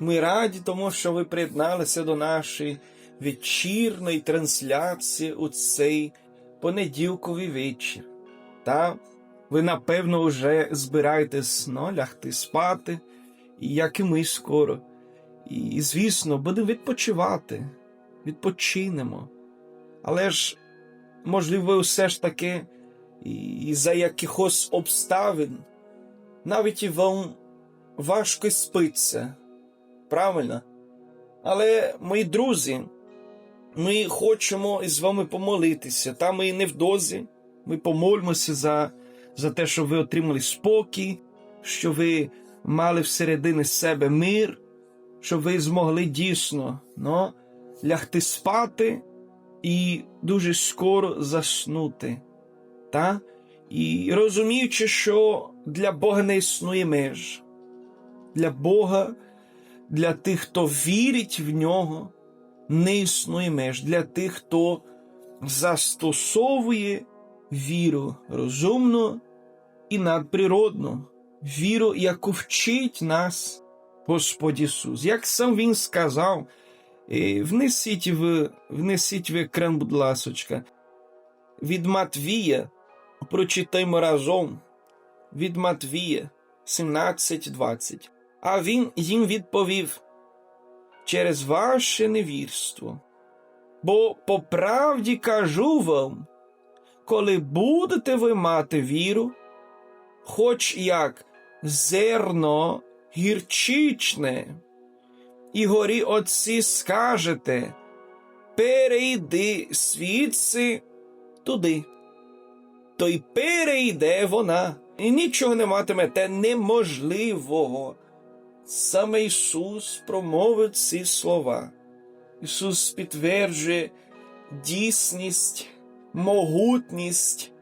Ми раді тому, що ви приєдналися до нашої вечірної трансляції у цей понеділковий вечір. Та ви, напевно, вже збираєтесь ну, лягти спати, як і ми скоро. І, звісно, будемо відпочивати, відпочинемо. Але ж, можливо, все ж таки, і за якихось обставин навіть і вам важко спиться. Правильно? Але, мої друзі, ми хочемо із вами помолитися. Та ми невдовзі. Ми помолимося за, за те, щоб ви отримали спокій, що ви мали всередині себе мир, щоб ви змогли дійсно ну, лягти спати і дуже скоро заснути. Та? І розуміючи, що для Бога не існує меж, для Бога, для тих, хто вірить в нього, не існує меж, для тих, хто застосовує віру розумну і надприродну, віру, яку вчить нас Господь Ісус. Як сам Він сказав, е, внесіть в, внесіть в екран, будь ласочка, від Матвія. Прочитаймо разом від Матвія 17.20. А він їм відповів через ваше невірство. Бо по правді кажу вам, коли будете ви мати віру, хоч як зерно гірчичне, і горі отці скажете, перейди свідси туди то й перейде вона, і нічого не матимете неможливого. Саме Ісус промовив ці слова. Ісус підтверджує дійсність, могутність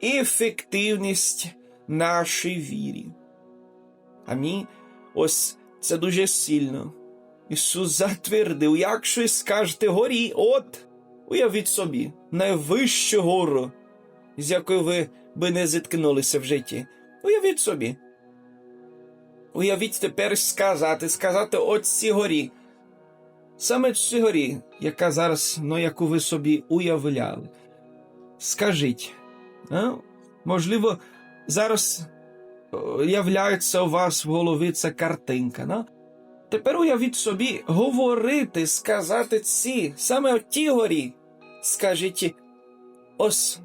і ефективність нашій вірі. Амінь. Ось це дуже сильно. Ісус затвердив, якщо скажете горі, от, уявіть собі, найвищу гору з якою ви би не зіткнулися в житті. Уявіть собі. Уявіть тепер сказати, сказати от цій горі. Саме цій горі, яка зараз, ну, яку ви собі уявляли. Скажіть, а? можливо, зараз являється у вас в голові ця картинка. Ну? Тепер уявіть собі говорити, сказати ці, саме о тій горі. Скажіть, ось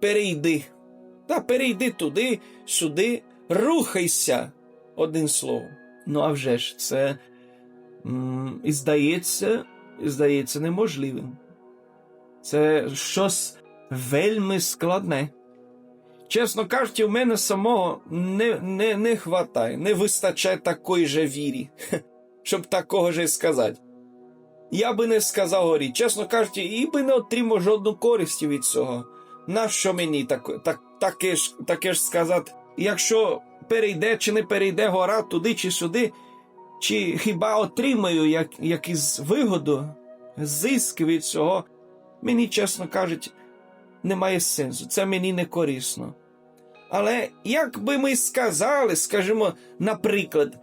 перейди. Та перейди туди, сюди, рухайся, одним словом. Ну а вже ж, це м і здається, і здається неможливим. Це щось вельми складне. Чесно кажучи, у мене самого не не, не хватає, не вистачає такої же вірі, щоб такого же сказати. Я би не сказав горі, чесно кажучи, і би не отримав жодну користь від цього нащо мені так, так, таке ж таке ж сказати? Якщо перейде чи не перейде гора туди чи сюди, чи хіба отримаю як, якусь вигоду, зиск від цього, мені, чесно кажуть, немає сенсу, це мені не корисно. Але як би ми сказали, скажімо, наприклад,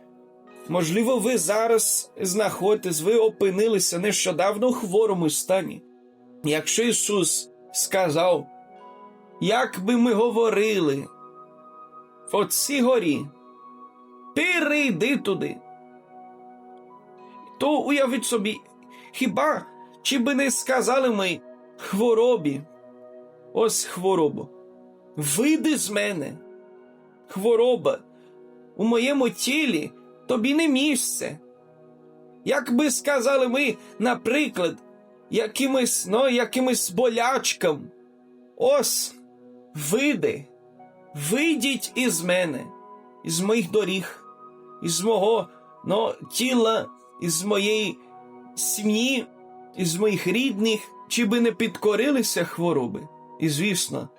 можливо, ви зараз знаходитесь, ви опинилися нещодавно у хворому стані. Якщо Ісус сказав, як би ми говорили, в оцій горі, перейди туди. то уявіть собі, хіба чи би не сказали ми хворобі, ось хворобу, вийди з мене, хвороба, у моєму тілі тобі не місце. Як би сказали ми, наприклад, якимось, ну, якимось болячкам, ось, вийди, вийдіть із мене, із моїх доріг, із мого ну, тіла, із моєї сім'ї, із моїх рідних, чи би не підкорилися хвороби. І, звісно,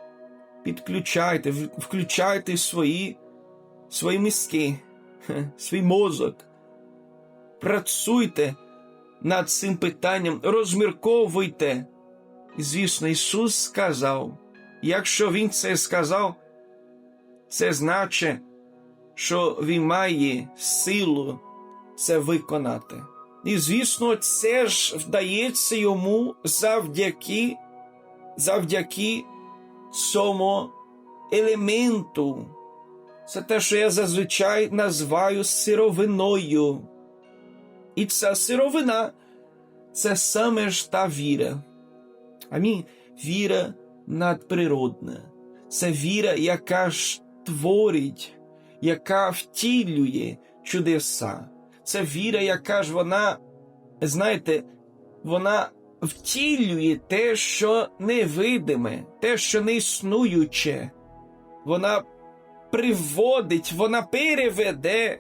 підключайте, включайте свої, свої мізки, свій мозок. Працюйте над цим питанням, розмірковуйте. І, звісно, Ісус сказав, якщо Він це сказав, це значить, що Він має силу це виконати. І, звісно, це ж вдається йому завдяки, завдяки цьому елементу. Це те, що я зазвичай називаю сировиною. І ця сировина це саме ж та віра. Амінь. Віра надприродна. Це віра, яка ж творить, яка втілює чудеса. Це віра, яка ж вона, знаєте, вона втілює те, що невидиме, те, що не існуюче. Вона приводить, вона переведе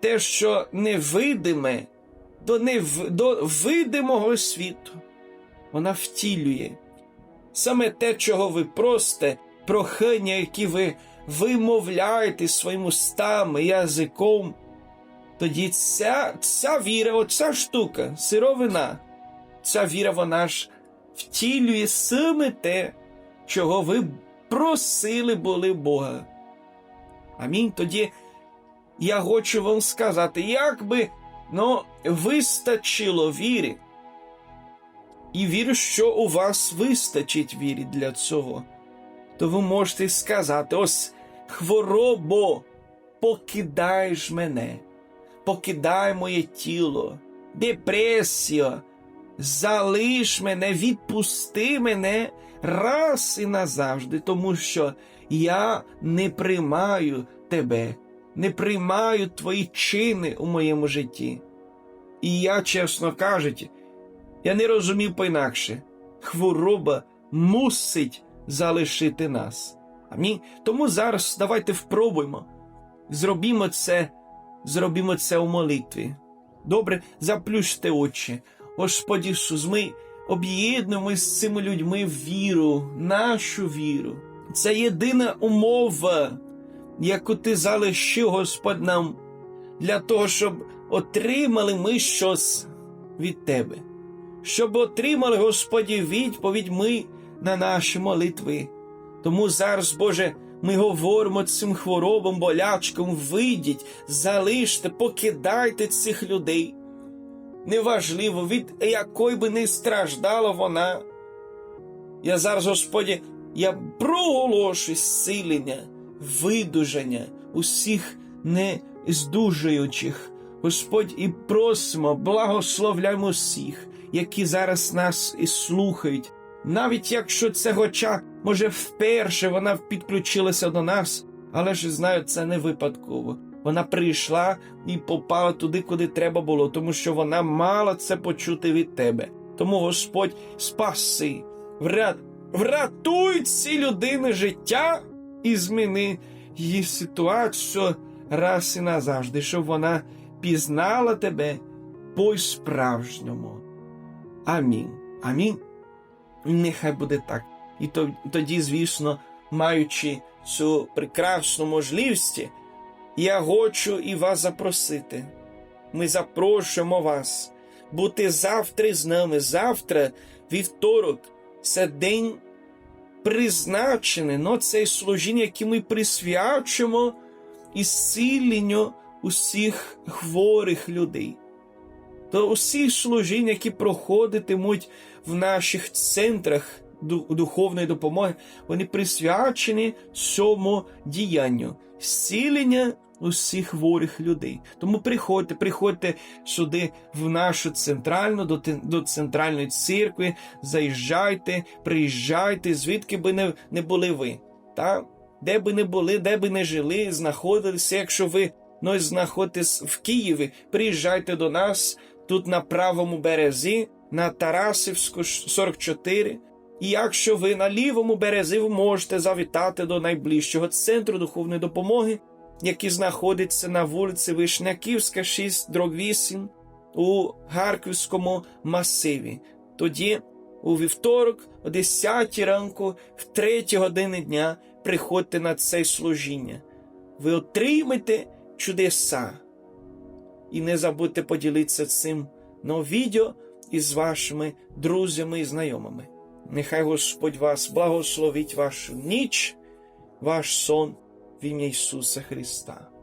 те, що невидиме, до, нев... до видимого світу. Вона втілює. Саме те, чого ви просте, прохання, які ви вимовляєте своїм устами, язиком, тоді ця, ця віра, оця штука, сировина, ця віра, вона ж втілює саме те, чого ви просили були Бога. Амінь. Тоді я хочу вам сказати, як би ну, вистачило віри, і вірю, що у вас вистачить віри для цього, то ви можете сказати: ось хворобо, покидаєш мене, покидай моє тіло, депресія, залиш мене, відпусти мене раз і назавжди, тому що я не приймаю тебе, не приймаю твої чини у моєму житті. І я, чесно кажучи, я не розумів по-інакше. Хвороба мусить залишити нас. Амінь. Тому зараз давайте впробуємо. Зробімо це, зробімо це у молитві. Добре, заплющте очі. Господи Ісус, ми об'єднуємо з цими людьми віру, нашу віру. Це єдина умова, яку ти залишив, Господь, нам, для того, щоб отримали ми щось від Тебе щоб отримали, Господі, відповідь ми на наші молитви. Тому зараз, Боже, ми говоримо цим хворобам, болячкам, вийдіть, залиште, покидайте цих людей. Неважливо, від якої би не страждала вона. Я зараз, Господі, я проголошую зцілення, видужання усіх нездужаючих. Господь, і просимо, благословляємо всіх, які зараз нас і слухають. Навіть якщо це хоча, може, вперше вона підключилася до нас, але ж знаю, це не випадково. Вона прийшла і попала туди, куди треба було, тому що вона мала це почути від тебе. Тому Господь спаси, вряд, врятуй ці людини життя і зміни її ситуацію раз і назавжди, щоб вона пізнала тебе по-справжньому. Амінь. Амінь. Нехай буде так. І то, тоді, звісно, маючи цю прекрасну можливість, я хочу і вас запросити. Ми запрошуємо вас бути завтра з нами. Завтра, вівторок, це день призначений, но це служіння, яке ми присвячуємо ісціленню усіх хворих людей. То усі служіння, які проходитимуть в наших центрах духовної допомоги, вони присвячені цьому діянню зцілення усіх хворих людей. Тому приходьте, приходьте сюди в нашу центральну, до, до центральної церкви, заїжджайте, приїжджайте, звідки би не, не були ви. Та? Де би не були, де би не жили, знаходилися, якщо ви ну, знаходитесь в Києві, приїжджайте до нас тут на правому березі, на Тарасівську 44. І якщо ви на лівому березі, ви можете завітати до найближчого центру духовної допомоги, який знаходиться на вулиці Вишняківська, 6, дрог 8 у Харківському масиві. Тоді у вівторок, о 10 ранку, в 3 години дня приходьте на це служіння. Ви отримаєте чудеса. І не забудьте поділитися цим на відео із вашими друзями і знайомими. Нехай Господь вас благословить вашу ніч, ваш сон в ім'я Ісуса Христа.